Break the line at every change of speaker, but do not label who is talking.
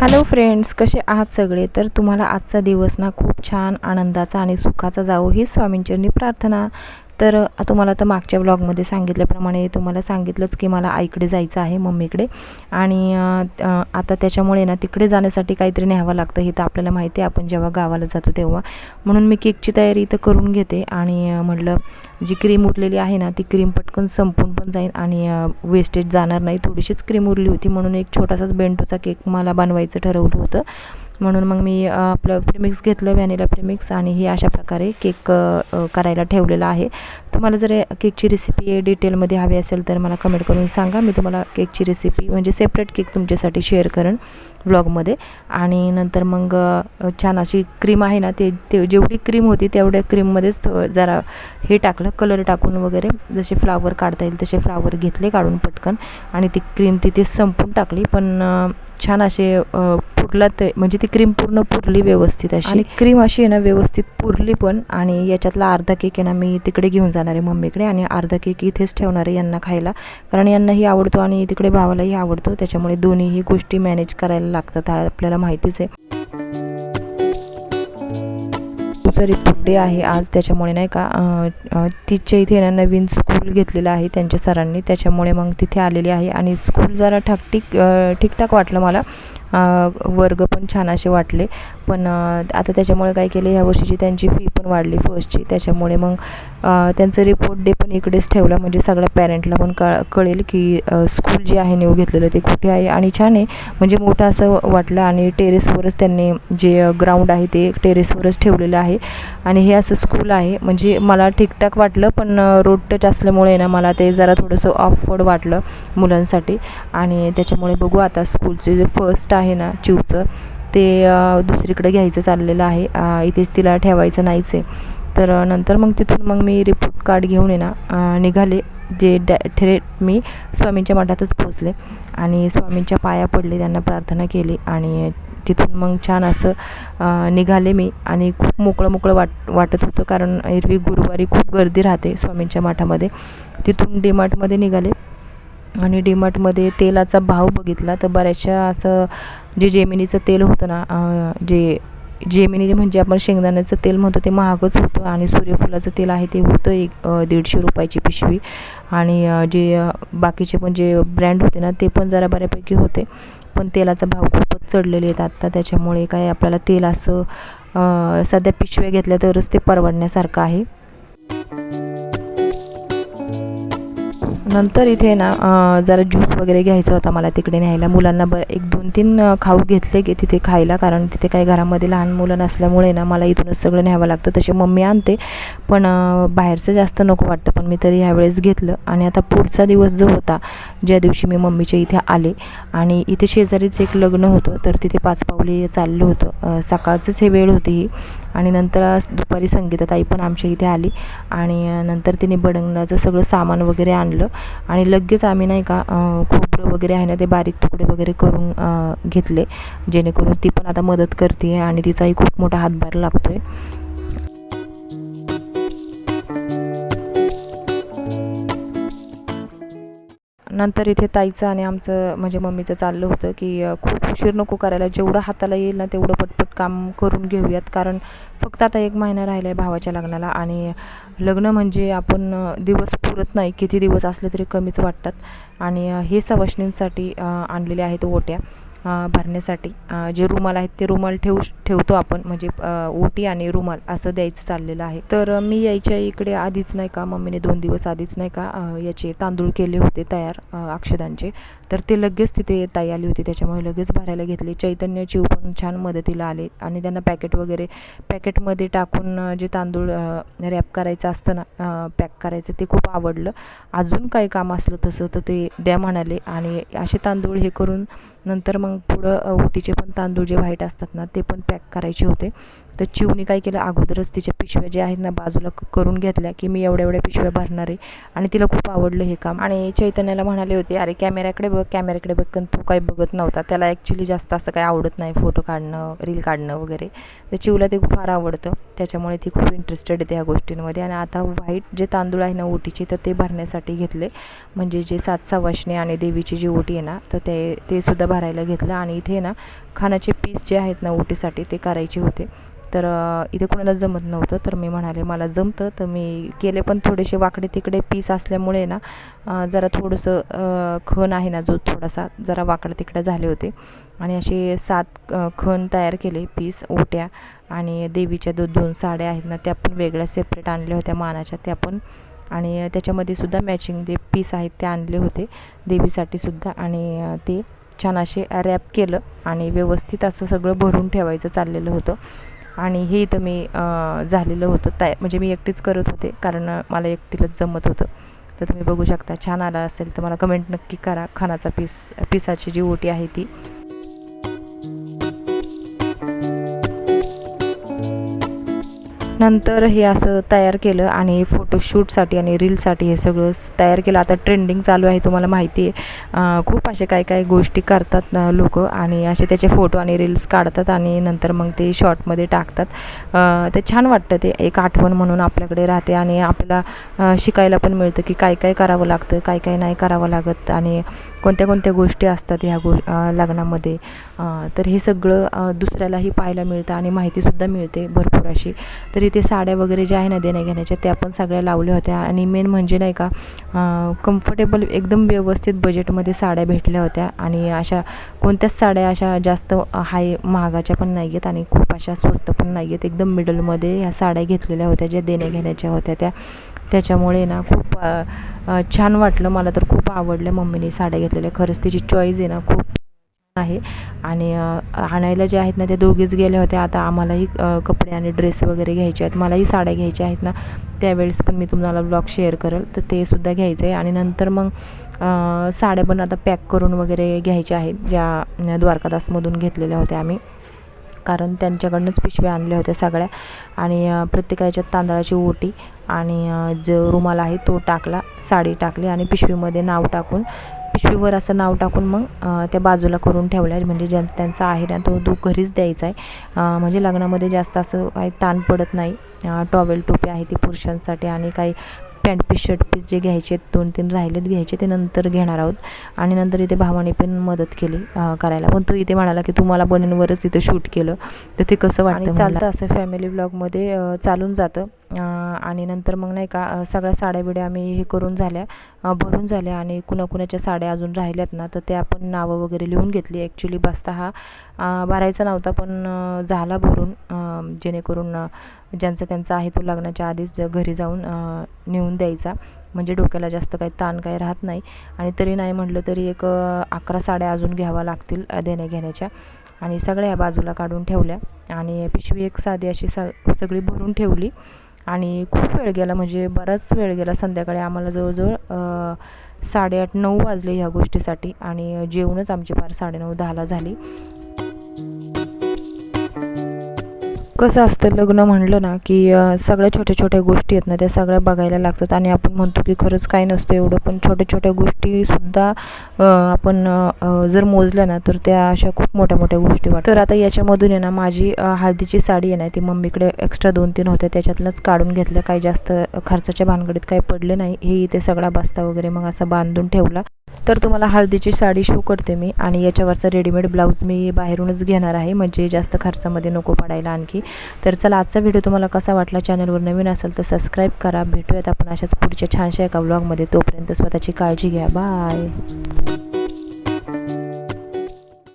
Hello friends कसे आहात सगळे? तर तुम्हाला आजचा दिवस ना खूप छान आनंदाचा आणि सुखाचा जावो ही स्वामींचरणी प्रार्थना. तर तुम्हाला तर मागच्या ब्लॉगमध्ये सांगितल्याप्रमाणे तुम्हाला सांगितलंच की मला आईकडे जायचं आहे मम्मीकडे. आणि आता त्याच्यामुळे ना तिकडे जाण्यासाठी काहीतरी न्यावं लागतं हे तर आपल्याला माहिती आहे. आपण जेव्हा गावाला जातो तेव्हा. म्हणून मी केकची तयारी इथं करून घेते आणि म्हटलं जी क्रीम उरलेली आहे ना ती क्रीम पटकन संपून पण जाईल आणि वेस्टेज जाणार नाही. थोडीशीच क्रीम उरली होती म्हणून एक छोटासाच बेंटोचा केक मला बनवायचं ठरवलं होतं. म्हणून मग मी आपलं प्रिमिक्स घेतलं व्हॅनिला प्रिमिक्स आणि हे अशा प्रकारे केक करायला ठेवलेला आहे. तुम्हाला जर या केकची रेसिपी डिटेलमध्ये हवी असेल तर मला कमेंट करून सांगा. मी तुम्हाला केकची रेसिपी म्हणजे सेपरेट केक तुमच्यासाठी शेअर करेन व्लॉगमध्ये आणि नंतर मग छान अशी क्रीम आहे ना ते ते जेवढी क्रीम होती तेवढ्या क्रीममध्येच थो- जरा हे टाकलं कलर टाकून वगैरे. जसे फ्लावर काढता येईल तसे फ्लावर घेतले काढून पटकन. आणि ती क्रीम तिथे संपून टाकली. पण छान असे पुरला ते म्हणजे ती क्रीम पूर्ण पुरली व्यवस्थित अशी. आणि क्रीम अशी आहे ना व्यवस्थित पुरली पण आणि याच्यातला अर्धा केक आहे ना मी तिकडे घेऊन जाणार आहे मम्मीकडे आणि अर्धा केक इथेच ठेवणार आहे यांना खायला. कारण यांनाही आवडतो आणि तिकडे भावालाही आवडतो त्याच्यामुळे दोन्हीही गोष्टी मॅनेज करायला लागतात हा आपल्याला माहितीच आहे. तिचं रिपोर्ट डे आहे आज त्याच्यामुळे नाही का तिच्या इथे ना नवीन स्कूल घेतलेलं आहे त्यांच्या सरांनी त्याच्यामुळे मग तिथे आलेली आहे. आणि स्कूल जरा ठाकटीक ठीकठाक वाटलं मला. वर्ग पण छान असे वाटले. पण आता त्याच्यामुळे काय केलं ह्या वर्षीची त्यांची फी पण वाढली फर्स्टची त्याच्यामुळे मग त्यांचं रिपोर्ट डे पण इकडेच ठेवला. म्हणजे सगळ्या पॅरेंटला पण कळेल की स्कूल जे आहे न्यू घेतलेलं ते कुठे आहे आणि छान आहे. म्हणजे मोठं असं वाटलं आणि टेरेसवरच त्यांनी जे ग्राउंड आहे ते टेरेसवरच ठेवलेलं आहे. आणि हे असं स्कूल आहे. म्हणजे मला ठीकठाक वाटलं पण रोड टच असल्यामुळे ना मला ते जरा थोडंसं ऑफवर्ड वाटलं मुलांसाठी. आणि त्याच्यामुळे बघू आता स्कूलचे जे फर्स्ट आहे ना चिवचं ते दुसरीकडे घ्यायचं चाललेलं आहे. इथेच तिला ठेवायचं नाहीच आहे. तर नंतर मग तिथून मग मी रिपोर्ट कार्ड घेऊन आहे ना निघाले. जे डॅ थेट मी स्वामींच्या मठातच पोचले आणि स्वामींच्या पाया पडले त्यांना प्रार्थना केली आणि तिथून मग छान असं निघाले मी आणि खूप मोकळं मोकळं वाट वाटत होतं. कारण एरवी गुरुवारी खूप गर्दी राहते स्वामींच्या मठामध्ये. तिथून डीमार्टमध्ये निघाले. आणि डीमार्टमध्ये तेलाचा भाव बघितला तर बऱ्याचशा असं जे जेमिनीचं तेल होतं ना जे जेमिनी म्हणजे आपण शेंगदाण्याचं तेल म्हणतो ते महागच होतं आणि सूर्यफुलाचं तेल आहे ते होतं एक दीडशे रुपयाची पिशवी. आणि जे बाकीचे पण जे ब्रँड होते ना ते पण जरा बऱ्यापैकी होते. पण तेलाचा भाव खूपच चढलेले आहेत आत्ता. त्याच्यामुळे काय आपल्याला तेल असं सध्या पिशव्या घेतल्या तरच ते परवडण्यासारखं आहे. नंतर इथे ना जरा ज्यूस वगैरे घ्यायचा होता मला तिकडे न्यायला. मुलांना ब एक दोन तीन खाऊ घेतले की तिथे खायला कारण तिथे काही घरामध्ये लहान मुलं नसल्यामुळे ना मला इथूनच सगळं न्यावं लागतं. तशी मम्मी आणते पण बाहेरचं जास्त नको वाटतं. पण मी तरी ह्यावेळेस घेतलं. आणि आता पुढचा दिवस जो होता ज्या दिवशी मी मम्मीच्या इथे आले आणि इथे शेजारीच एक लग्न होतं तर तिथे पाच पावली चाललं होतं. सकाळचंच हे वेळ होती ही. आणि नंतर दुपारी संगीताताई पण आमच्या इथे आली. आणि नंतर तिने बडंगणाचं सगळं सामान वगैरे आणलं. आणि लगेच आम्ही नाही का खोबरं वगैरे आहे ना ते बारीक तुकडे वगैरे करून घेतले. जेणेकरून ती पण आता मदत करते आणि तिचाही खूप मोठा हातभार लागतो आहे नंतर इथे ताईचं आणि आमचं म्हणजे मम्मीचं चाललं होतं की खूप उशीर नको करायला. जेवढं हाताला येईल ना तेवढं पटपट काम करून घेऊयात. कारण फक्त आता एक महिना राहिला आहे भावाच्या लग्नाला आणि लग्न म्हणजे आपण दिवस पुरत नाही. किती दिवस असले तरी कमीच वाटतात. आणि हे सवाष्णींसाठी आणलेले आहेत ओट्या. भरण्यासाठी. जे रुमाल आहेत ते रुमाल ठेवू ठेवतो आपण. म्हणजे ओटी आणि रुमाल असं द्यायचं चाललेलं आहे. तर मी यायच्या इकडे आधीच नाही का मम्मीने दोन दिवस आधीच नाही का याचे तांदूळ केले होते तयार अक्षदांचे. तर ते लगेच तिथे ताई आली होती. त्याच्यामुळे लगेच भरायला घेतले. चैतन्य चिव पण छान मदतीला आले आणि त्यांना पॅकेट वगैरे पॅकेटमध्ये टाकून जे तांदूळ रॅप करायचं असतं ना पॅक करायचं ते खूप आवडलं. अजून काही काम असलं तसं तर ते द्या म्हणाले. आणि असे तांदूळ हे करून नंतर मग पुढं ओटीचे पण तांदूळ जे व्हाईट असतात ना ते पण पॅक करायचे होते. तर चिवनी काय केलं? अगोदरच तिच्या पिशव्या ज्या आहेत ना बाजूला करून घेतल्या की मी एवढ्या एवढ्या पिशव्या भरणार आहे. आणि तिला खूप आवडलं हे काम. आणि चैतन्याला म्हणाले होते अरे कॅमेऱ्याकडे बघ कॅमेऱ्याकडे बघ पण तो काही बघत नव्हता. त्याला ॲक्च्युली जास्त असं काही आवडत नाही फोटो काढणं रील काढणं वगैरे. तर चिवला ते फार आवडतं. त्याच्यामुळे ती खूप इंटरेस्टेड आहे त्या गोष्टींमध्ये. आणि आता व्हाईट जे तांदूळ आहे ना ओटीचे तर ते भरण्यासाठी घेतले. म्हणजे जे सात सवाष्णी आणि देवीची जी ओटी आहे ना तर ते ते सुद्धा भरायला घेतलं. आणि इथे ना खाण्याचे पीस जे आहेत ना ओटीसाठी ते करायचे होते. तर इथे कोणाला जमत नव्हतं. तर मी म्हणाले मला जमतं. तर मी केले पण थोडेसे वाकडे तिकडे पीस असल्यामुळे ना जरा थोडंसं खण आहे ना जो थोडासा जरा वाकडे तिकडे झाले होते. आणि असे सात खण तयार केले पीस ओट्या आणि देवीच्या दो दोन साड्या आहेत ना त्या पण वेगळ्या सेपरेट आणल्या होत्या मानाच्या त्या पण. आणि त्याच्यामध्ये सुद्धा मॅचिंग जे पीस आहेत ते आणले होते देवीसाठी सुद्धा. आणि ते छान असे रॅप केलं आणि व्यवस्थित असं सगळं भरून ठेवायचं चाललेलं होतं. आणि हे इथं मी झालेलं होतं. ताय म्हणजे मी एकटीच करत होते कारण मला एकटीलाच जमत होतं. तर तुम्ही बघू शकता छान आला असेल तर मला कमेंट नक्की करा. खानाचा पीस पिसाची जी ओटी आहे ती. नंतर हे असं तयार केलं आणि फोटोशूटसाठी आणि रीलसाठी हे सगळं तयार केलं. आता ट्रेंडिंग चालू आहे तुम्हाला माहिती आहे. खूप असे काय काय गोष्टी करतात लोक आणि असे त्याचे फोटो आणि रील्स काढतात आणि नंतर मग ते शॉर्टमध्ये टाकतात. ते छान वाटतं ते एक आठवण म्हणून आपल्याकडे राहते आणि आपल्याला शिकायला पण मिळतं की काय काय करावं लागतं काय काय नाही करावं लागत आणि कोणत्या कोणत्या गोष्टी असतात ह्या गो लग्नामध्ये. तर हे सगळं दुसऱ्यालाही पाहायला मिळतं आणि माहितीसुद्धा मिळते भरपूर अशी. तरी तिथे साड्या वगैरे ज्या आहे ना देण्या घेण्याच्या त्या पण सगळ्या लावल्या होत्या. आणि मेन म्हणजे नाही का कम्फर्टेबल एकदम व्यवस्थित बजेटमध्ये साड्या भेटल्या होत्या. आणि अशा कोणत्याच साड्या अशा जास्त हाय महागाच्या पण नाही आहेत आणि खूप अशा स्वस्त पण नाही आहेत एकदम मिडलमध्ये ह्या साड्या घेतलेल्या होत्या ज्या देण्याघेण्याच्या होत्या त्या. त्याच्यामुळे ना खूप छान वाटलं. मला तर खूप आवडलं मम्मीने साड्या घेतलेल्या. खरंच तिची चॉईस आहे ना खूप आहे. आणि आणायला जे आहेत ना त्या दोघीच गेल्या होत्या आता आम्हालाही कपडे आणि ड्रेस वगैरे घ्यायचे आहेत. मलाही साड्या घ्यायच्या आहेत ना त्यावेळेस पण मी तुम्हाला ब्लॉग शेअर करेल. तर ते सुद्धा घ्यायचं आहे. आणि नंतर मग साड्या पण आता पॅक करून वगैरे घ्यायच्या आहेत ज्या द्वारकादासमधून घेतलेल्या होत्या आम्ही. कारण त्यांच्याकडनंच पिशव्या आणल्या होत्या सगळ्या. आणि प्रत्येकाच्या तांदळाची ओटी आणि जो रुमाल आहे तो टाकला साडी टाकली आणि पिशवीमध्ये नाव टाकून पिशवीवर असं नाव टाकून मग त्या बाजूला करून ठेवल्या म्हणजे ज्यांचा त्यांचा आहे ना तो तो घरीच द्यायचा आहे. म्हणजे लग्नामध्ये जास्त असं काही ताण पडत नाही. टॉवेल टोपी आहे ती पुरुषांसाठी आणि काही पॅन्ट पीस शर्ट पीस जे घ्यायचे आहेत, दोन तीन राहिलेत घ्यायचे ते नंतर घेणार आहोत. आणि नंतर इथे भावाने पण मदत केली करायला. पण तो इथे म्हणाला की तुम्हाला बनेनवरच इथं शूट केलं. तर ते कसं वाटतं चालतं असं फॅमिली ब्लॉगमध्ये चालून जातं. आणि नंतर मग नाही का सगळ्या साड्या बिड्या आम्ही हे करून झाल्या भरून झाल्या आणि कुणाकुणाच्या साड्या अजून राहिल्यात ना तर ते आपण नावं वगैरे लिहून घेतली. ॲक्च्युली बस्ता हा बारायचा भरायचा नव्हता पण झाला भरून जेणेकरून ज्यांचा त्यांचा आहे तो लग्नाच्या आधीच घरी जाऊन नेऊन द्यायचा. म्हणजे डोक्याला जास्त काही ताण काही राहत नाही. आणि तरी नाही म्हटलं तरी एक अकरा साड्या अजून घ्याव्या लागतील देण्याघेण्याच्या. देण्या घेण्याच्या आणि सगळ्या बाजूला काढून ठेवल्या. आणि पिशवी एक साधी अशी स सगळी भरून ठेवली. आणि खूप वेळ गेला म्हणजे बराच वेळ गेला संध्याकाळी आम्हाला जवळजवळ साडेआठ नऊ वाजले ह्या गोष्टीसाठी आणि जेवणच आमची फार साडेनऊ दहाला झाली. कसं असतं लग्न म्हणलं ना की सगळ्या छोट्या छोट्या गोष्टी आहेत ना त्या सगळ्या बघायला लागतात आणि आपण म्हणतो की खरंच काय नसतं एवढं पण छोट्या छोट्या गोष्टीसुद्धा आपण जर मोजल्या ना तर त्या अशा खूप मोठ्या मोठ्या गोष्टी वाटतात. तर आता याच्यामधून आहे ना माझी हळदीची साडी आहे ना ती मम्मीकडे एक्स्ट्रा दोन तीन होत्या त्याच्यातलंच काढून घेतलं. काही जास्त खर्चाच्या भानगडीत काही पडले नाही. हे इथे सगळा बस्ता वगैरे मग असा बांधून ठेवला. तर तुम्हाला हळदीची साडी शो करते मी आणि याच्यावरचा रेडीमेड ब्लाऊज मी बाहेरूनच घेणार आहे. म्हणजे जास्त खर्चामध्ये नको पडायला आणखी. तर चला आजचा व्हिडिओ तुम्हाला कसा वाटला? चॅनलवर नवीन असेल तर सबस्क्राईब करा. भेटूयात आपण अशाच पुढच्या छानशा एका ब्लॉगमध्ये तोपर्यंत स्वतःची काळजी घ्या. बाय